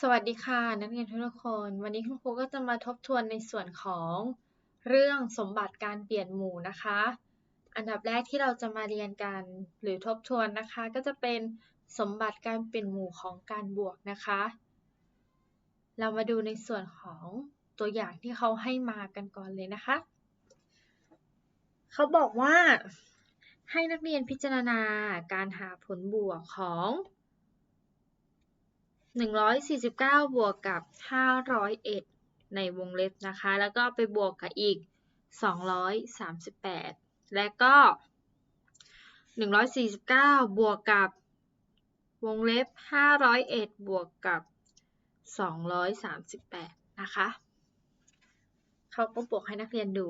สวัสดีค่ะ นักเรียนทุกคน วันนี้คุณครูก็จะมาทบทวนในส่วนของเรื่องสมบัติการเปลี่ยนหมู่นะคะ อันดับแรกที่เราจะมาเรียนกันหรือทบทวนนะคะ ก็จะเป็นสมบัติการเปลี่ยนหมู่ของการบวกนะคะ เรามาดูในส่วนของตัวอย่างที่เขาให้มากันก่อนเลยนะคะ เขาบอกว่าให้นักเรียนพิจารณาการหาผลบวกของ 149 บวกกับ 501 ในวงเล็บนะคะ แล้วก็ไปบวกกับอีก 238 และก็ 149 บวกกับ วงเล็บ 501 บวกกับ 238 นะคะ เขาก็บวกให้นักเรียนดู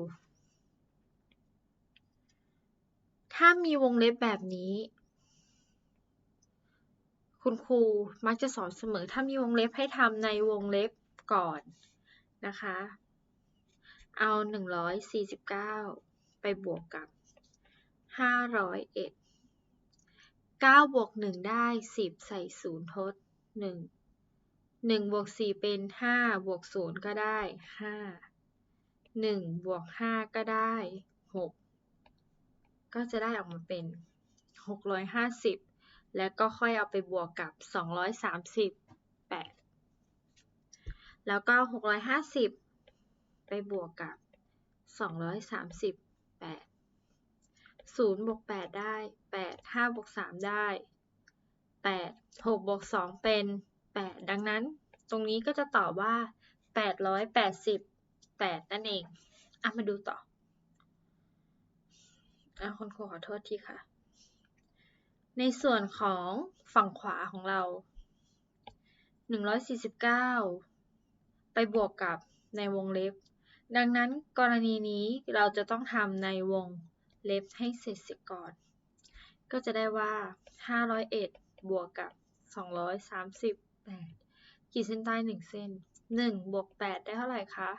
ถ้ามีวงเล็บแบบนี้ คุณครูมักจะสอนเสมอถ้ามีวงเล็บให้ทำในวงเล็บก่อนนะคะ เอา 149 ไปบวกกับ 501 9บวก1ได้ 10 ใส่ 0 ทด 1 1บวก4เป็น 5 บวก 0 ก็ได้ 5 1 บวก 5 ก็ได้ 6 ก็จะได้ออกมาเป็น 650 แล้วก็ค่อยเอาไปบวกกับ 238 แล้วก็ 650 ไปบวกกับ 238 0บวก8ได้ 8 5บวก3ได้ 8 6บวก2เป็น 8 ดังนั้น ตรงนี้ก็จะตอบว่า 888 นั่นเองอะมาดูต่ออะคุณครูขอโทษทีค่ะ ในส่วนของฝั่งขวาของเรา 149 ไปบวกกับในวงเล็บ ดังนั้นกรณีนี้เราจะต้องทำในวงเล็บให้เสร็จเสียก่อน ก็จะได้ว่า 501 บวกกับ 238ขีดเส้นใต้1เส้น 1 บวก 8 ได้เท่าไหร่คะ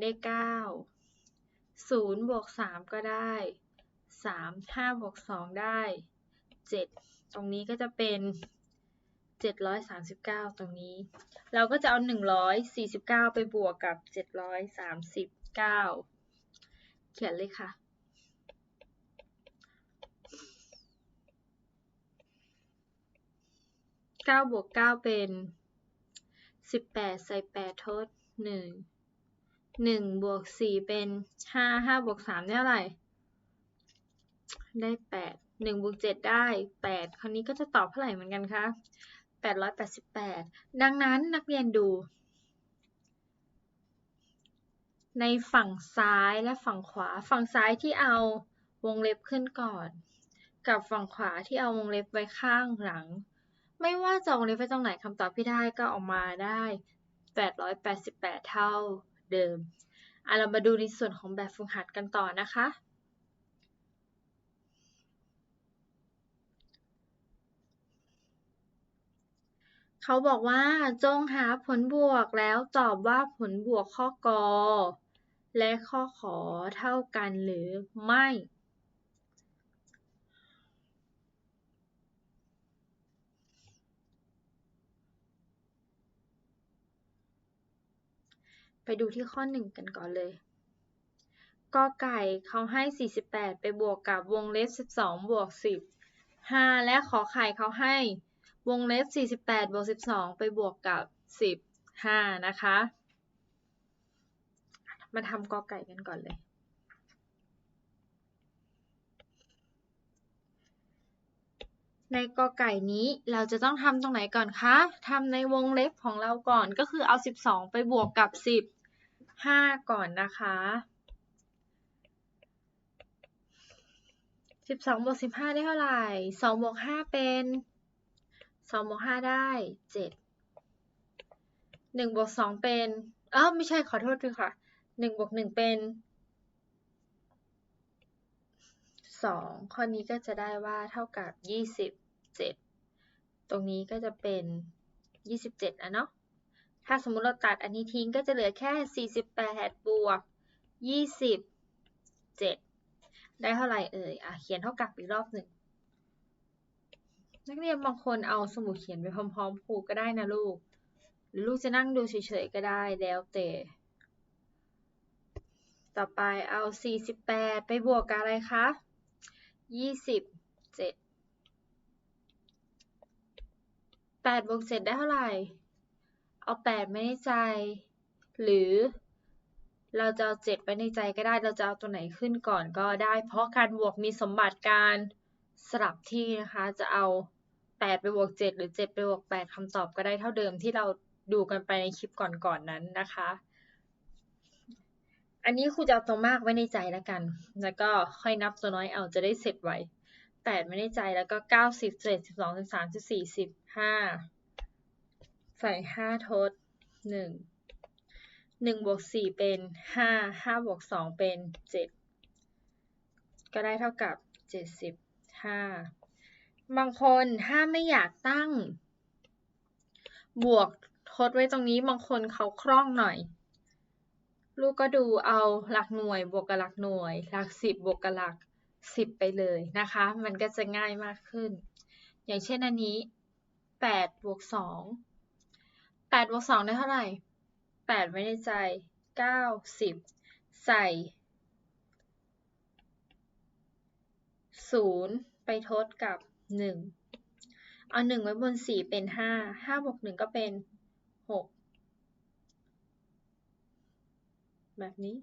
ได้ 9 0 บวก 3 ก็ได้ 3 5 บวก 2 ได้ 7 ตรงนี้ก็จะเป็น 739 ตรงนี้ เราก็จะเอา 149 ไปบวกกับ 739 เขียนเลยค่ะ เก้าบวกเก้าเป็นสิบแปดใส่แปดทดหนึ่งหนึ่งบวกสี่เป็นห้าห้าบวกสามได้อะไรได้แปด 1บวก7ได้ 8 คราวนี้ก็จะตอบเท่าไหร่เหมือนกันคะ888 ดังนั้นนักเรียนดู ในฝั่งซ้ายและฝั่งขวา ฝั่งซ้ายที่เอาวงเล็บขึ้นก่อน กับฝั่งขวาที่เอาวงเล็บไว้ข้างหลัง ไม่ว่าจะวงเล็บไว้ตรงไหนคำตอบที่ได้ก็ออกมาได้ 888 เท่าเดิมอะเรามาดูในส่วนของแบบฝึกหัดกันต่อนะคะ เขาบอกว่าจงหาผลบวกแล้วตอบว่าผลบวกข้อกอ และข้อขอเท่ากันหรือไม่ ไปดูที่ข้อ1กันก่อนเลยกอไก่เขาให้ 48 ไปบวกกับวงเล็บ 12 บวก 10 5 และขอไข่เขาให้ วงเล็บ 48บวก12 ไปบวกกับ 15 นะคะ มาทำกอไก่กันก่อนเลย ในกอไก่นี้เราจะต้องทำตรงไหนก่อนคะ ทำในวงเล็บของเราก่อนก็คือเอา 12 ไปบวกกับ 15 ก่อนนะคะ12บวก15 ได้เท่าไหร่2บวก5เป็น 2บวก5ได้ 7 1บวก2เป็นเอ้าไม่ใช่ขอโทษด้วยค่ะ 1บวก1เป็น 2 ข้อนี้ก็จะได้ว่าเท่ากับ 27 ตรงนี้ก็จะเป็น 27อะเนาะถ้าสมมติเราตัดอันนี้ทิ้งก็จะเหลือแค่ 48 บวก27ได้เท่าไหร่เอ่ยอะเขียนเท่ากับอีกรอบหนึ่ง นักเรียนบางคนเอาสมุดเขียนไปพร้อมๆครูก็ได้นะลูก หรือลูกจะนั่งดูเฉยๆก็ได้แล้วแต่ ต่อไปเอา 48 ไปบวกกับอะไรคะ 27 8บวก7ได้เท่าไหร่ เอา 8 ไม่ในใจ หรือเราจะเอา 7 ไว้ในใจก็ได้ เราจะเอาตัวไหนขึ้นก่อนก็ได้ เพราะการบวกมีสมบัติการสลับที่นะคะ จะเอา 8 ไปบวก 7 หรือ 7 ไปบวก 8คำตอบก็ได้เท่าเดิมที่เราดูกันไปในคลิปก่อนๆนนั้นนะคะ อันนี้ครูจะเอาตัวมากไว้ในใจแล้วกัน แล้วก็ค่อยนับตัวน้อยเอาจะได้เสร็จไว8ไว้ในใจแล้วก็9 10 11 12 13 14 15 ใส่ 5 ทด 1 1บวก4เป็น 5 5บวก2เป็น 7 ก็ได้เท่ากับ 75 บางคนถ้าไม่อยากตั้ง บวกทดไว้ตรงนี้บางคนเขาคล่องหน่อย ลูกก็ดูเอาหลักหน่วยบวกกับหลักหน่วย หลักสิบบวกกับหลักสิบไปเลยนะคะ มันก็จะง่ายมากขึ้น อย่างเช่นอันนี้แปดบวกสองแปดบวกสองได้เท่าไหร่แปดไม่ได้ใจเก้าสิบใส่ศูนย์ไปทดกับ หนึ่งเอาหนึ่งไว้บนสี่เป็นห้าห้าบวกหนึ่งก็เป็นหกแบบนี้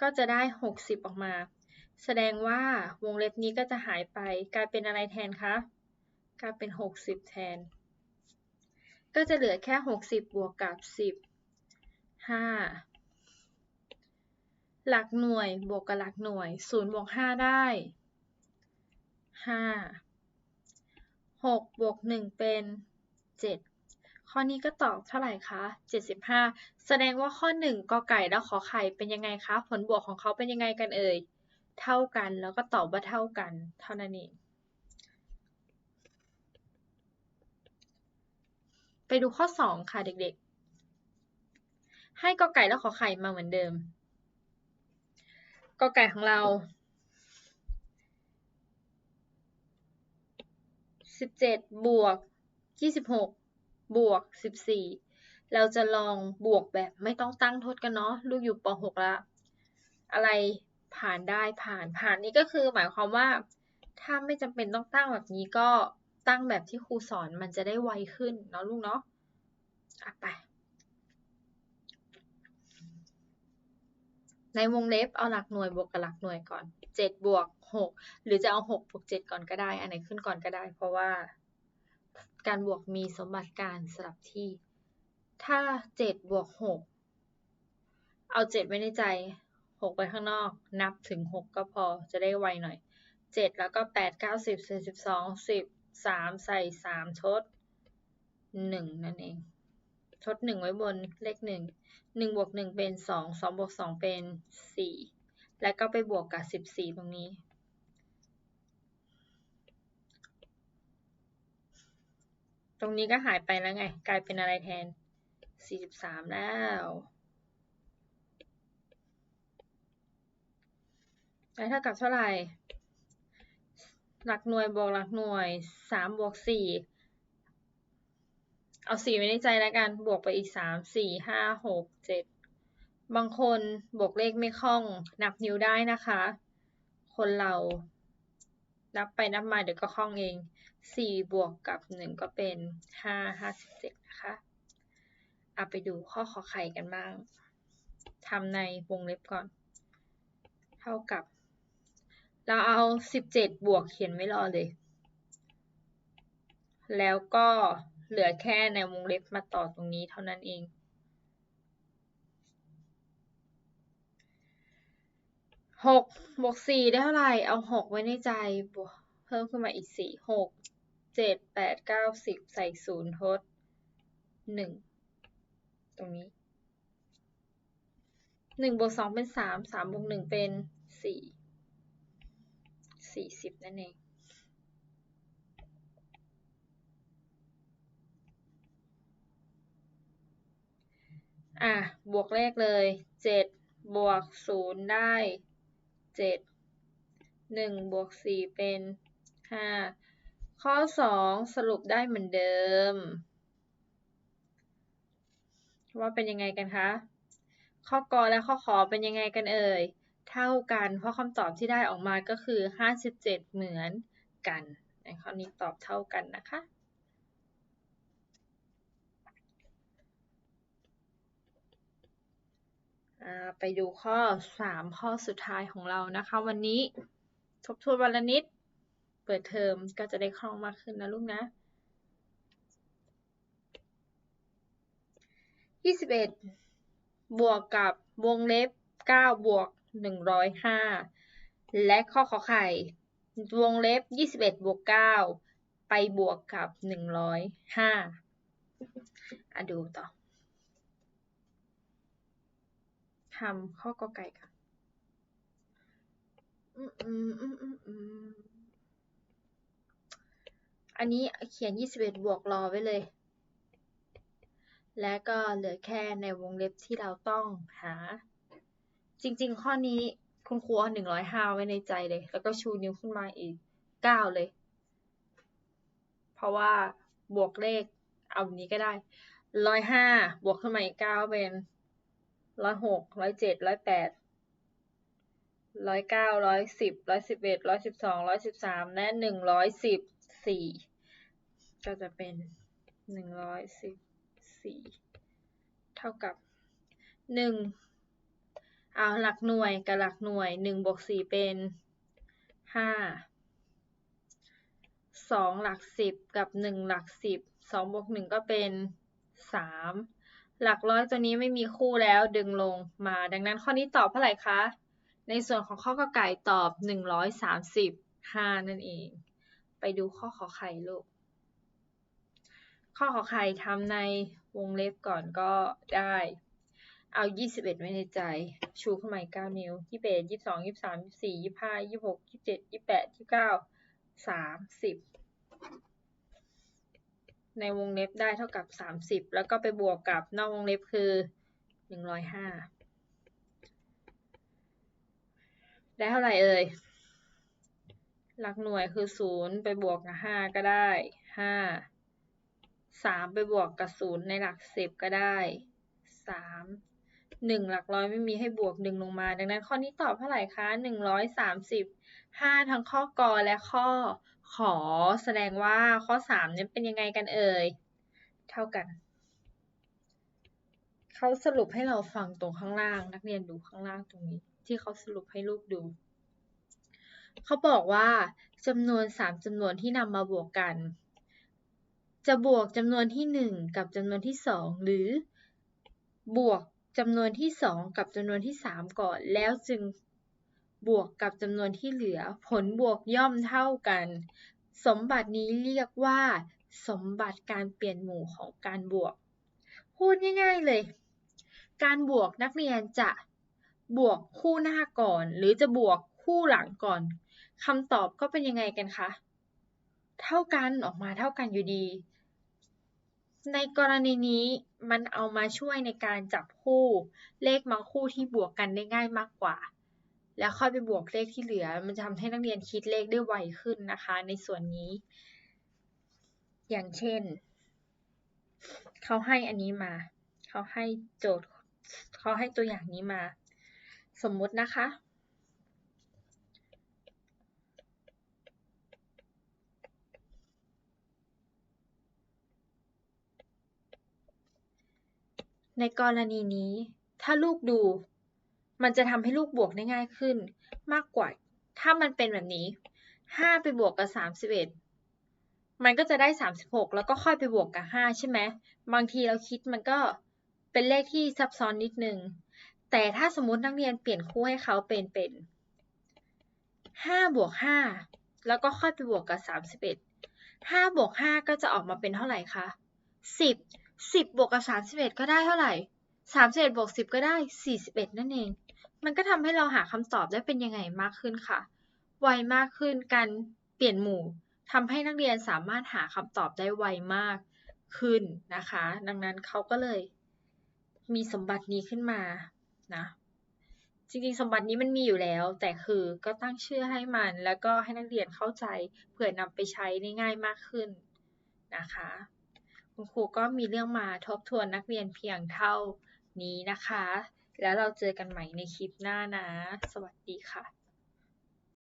ก็จะได้60ออกมา แสดงว่าวงเล็บนี้ก็จะหายไป กลายเป็นอะไรแทนคะกลายเป็น60แทน ก็จะเหลือแค่60บบวกกับ10 5ห หลักหน่วยบวกกับหลักหน่วย0บวก5ได้5 6บวก1เป็น7ข้อนี้ก็ตอบเท่าไหร่คะ75 แสดงว่าข้อ 1กอไก่แล้วขอไข่เป็นยังไงคะ ผลบวกของเขาเป็นยังไงกันเอ่ย เท่ากัน แล้วก็ตอบว่าเท่ากัน เท่านั้นเอง ไปดูข้อ 2 ค่ะเด็กๆ ให้กอไก่แล้วขอไข่มาเหมือนเดิม กไก่ของเรา17บวก26บวก14เราจะลองบวกแบบไม่ต้องตั้งทดกันเนาะลูกอยู่ป .6 แล้ว อะไรผ่านได้ผ่านผ่านนี้ก็คือหมายความว่า ถ้าไม่จำเป็นต้องตั้งแบบนี้ก็ตั้งแบบที่ครูสอนมันจะได้ไวขึ้นเนาะลูกเนาะอะไป ในวงเล็บเอาหลักหน่วยบวกกับหลักหน่วยก่อน 7 บวก 6 หรือจะเอา 6 บวก 7 ก่อนก็ได้ อันไหนขึ้นก่อนก็ได้ เพราะว่าการบวกมีสมบัติการสลับที่ ถ้า 7 บวก 6 เอา 7 ไว้ในใจ 6 ไปข้างนอก นับถึง 6 ก็พอจะได้ไวหน่อย 7 แล้วก็ 8 9 10 10 12 10 3 ใส่3ทด1 นั่นเองทด1 ไว้บนเลข 1 1บวก1เป็น 2 2บวก2เป็น 4 แล้วก็ไปบวกกับ 14 ตรงนี้ ตรงนี้ก็หายไปแล้วไง กลายเป็นอะไรแทน 43 แล้วได้เท่ากับเท่าไหร่ หลักหน่วยบวกหลักหน่วย 3 บวก 4 เอา4ไว้ในใจแล้วกัน บวกไปอีก3 4 5 6 7บางคนบวกเลขไม่คล่อง นับนิ้วได้นะคะ คนเรานับไปนับมาเดี๋ยวก็คล่องเอง4บวกกับ1ก็เป็น5 57นะคะเอาไปดูข้อขอไข่กันบ้างทำในวงเล็บก่อน เท่ากับ เราเอา17บวกเขียนไว้รอเลย แล้วก็ เหลือแค่ในวงเล็บมาต่อตรงนี้เท่านั้นเอง6บวก4ได้เท่าไหร่ เอา6ไว้ในใจบวกเพิ่มขึ้นมาอีก4 6เจ็ดแปดเก้าสิบใส่ศูนย์ทดหนึ่งตรงนี้หนึ่งบวกสองเป็นสามสามบวกหนึ่งเป็นสี่สี่สิบนั่นเอง อะ บวกเลขเลยเจ็ดบวกศูนย์ได้เจ็ดหนึ่งบวกสี่เป็นห้าข้อ 2 สรุปได้เหมือนเดิม ว่าเป็นยังไงกันคะ ข้อกอและข้อขอเป็นยังไงกันเอ่ย เท่ากัน เพราะคำตอบที่ได้ออกมาก็คือ 57 เหมือนกันในข้อนี้ตอบเท่ากันนะคะ ไปดูข้อ 3 ข้อสุดท้ายของเรานะคะ วันนี้ทบทวนวันละนิด เปิดเทอมก็จะได้คล่องมากขึ้นนะลูกนะ 21 บวกกับวงเล็บ 9 บวก 105 และข้อขอไข่ วงเล็บ 21 บวก 9 ไปบวกกับ 105อะดูต่อ ทำข้อกอไก่ค่ะอันนี้เขียน 21 บวกรอไว้เลย และก็เหลือแค่ในวงเล็บที่เราต้องหา จริง ๆ ข้อนี้คุณครูเอา105 ไว้ในใจเลย แล้วก็ชูนิ้วขึ้นมาอีก 9 เลย เพราะว่าบวกเลขเอานี้ก็ได้ 105 บวกขึ้นมาอีก 9 เป็น ร้อยหกร้อยเจ็ดร้อยแปดร้อยเก้าร้อยสิบร้อยสิบเอ็ดร้อยสิบสองร้อยสิบสามและหนึ่งร้อยสิบสี่ก็จะเป็นหนึ่งร้อยสิบสี่เท่ากับหนึ่งเอาหลักหน่วยกับหลักหน่วยหนึ่งบวกสี่เป็นห้าสองหลักสิบกับหนึ่งหลักสิบสองบวกหนึ่งก็เป็นสาม หลักร้อยตัวนี้ไม่มีคู่แล้วดึงลงมา ดังนั้นข้อนี้ตอบเท่าไหร่คะ ในส่วนของข้อกไก่ตอบ 135 นั่นเอง ไปดูข้อขอไข่ลูก ข้อขอไข่ทำในวงเล็บก่อนก็ได้ เอา 21 ไว้ในใจ ชูขึ้นมา9นิ้ว 21 22 23 24 25 26 27 28 29 30 ในวงเล็บได้เท่ากับ30แล้วก็ไปบวกกับนอกวงเล็บคือ105ได้เท่าไหร่เอ่ย หลักหน่วยคือ0ไปบวกกับ5ก็ได้5 3ไปบวกกับ0ในหลัก10ก็ได้3 1หลักร้อยไม่มีให้บวกดึงลงมา ดังนั้นข้อนี้ตอบเท่าไหร่คะ130 5ทั้งข้อกอและข้อ ขอแสดงว่าข้อ3เนี่ยเป็นยังไงกันเอ่ย เท่ากัน เขาสรุปให้เราฟังตรงข้างล่าง นักเรียนดูข้างล่างตรงนี้ ที่เขาสรุปให้ลูกดู เขาบอกว่าจำนวน3จำนวนที่นำมาบวกกัน จะบวกจำนวนที่1กับจำนวนที่2หรือบวกจำนวนที่2กับจำนวนที่3ก่อน แล้วจึง บวกกับจำนวนที่เหลือ ผลบวกย่อมเท่ากัน สมบัตินี้เรียกว่า สมบัติการเปลี่ยนหมู่ของการบวก พูดง่าย ๆเลย การบวกนักเรียนจะบวกคู่หน้าก่อน หรือจะบวกคู่หลังก่อนคำตอบก็เป็นยังไงกันคะ เท่ากันออกมาเท่ากันอยู่ดี ในกรณีนี้มันเอามาช่วยในการจับคู่ เลขบางคู่ที่บวกกันได้ง่ายมากกว่า แล้วค่อยไปบวกเลขที่เหลือ มันจะทำให้นักเรียนคิดเลขได้ไวขึ้นนะคะ ในส่วนนี้ อย่างเช่น เขาให้อันนี้มา เขาให้โจทย์ เขาให้ตัวอย่างนี้มา สมมุตินะคะ ในกรณีนี้ถ้าลูกดู มันจะทำให้ลูกบวกได้ง่ายขึ้น มากกว่า ถ้ามันเป็นแบบนี้ 5 ไปบวกกับ 31 มันก็จะได้ 36 แล้วก็ค่อยไปบวกกับ 5 ใช่ไหม บางทีเราคิดมันก็เป็นเลขที่ซับซ้อนนิดนึง แต่ถ้าสมมตินักเรียนเปลี่ยนคู่ให้เขาเป็นเป็น 5 บวก 5 แล้วก็ค่อยไปบวกกับ 31 5 บวก 5 ก็จะออกมาเป็นเท่าไหร่คะ 10 10 บวกกับ 31 ก็ได้เท่าไหร่ 31บวก10 ก็ได้ 41 นั่นเอง มันก็ทำให้เราหาคำตอบได้เป็นยังไงมากขึ้นค่ะ ไวมากขึ้นการเปลี่ยนหมู่ทำให้นักเรียนสามารถหาคำตอบได้ไวมากขึ้นนะคะ ดังนั้นเขาก็เลยมีสมบัตินี้ขึ้นมานะจริงๆ สมบัตินี้มันมีอยู่แล้ว แต่คือก็ตั้งชื่อให้มัน แล้วก็ให้นักเรียนเข้าใจเผื่อนำไปใช้ได้ง่ายมากขึ้นนะคะคุณครูก็มีเรื่องมาทบทวนนักเรียนเพียงเท่านี้นะคะ แล้วเราเจอกันใหม่ในคลิปหน้านะ สวัสดีค่ะ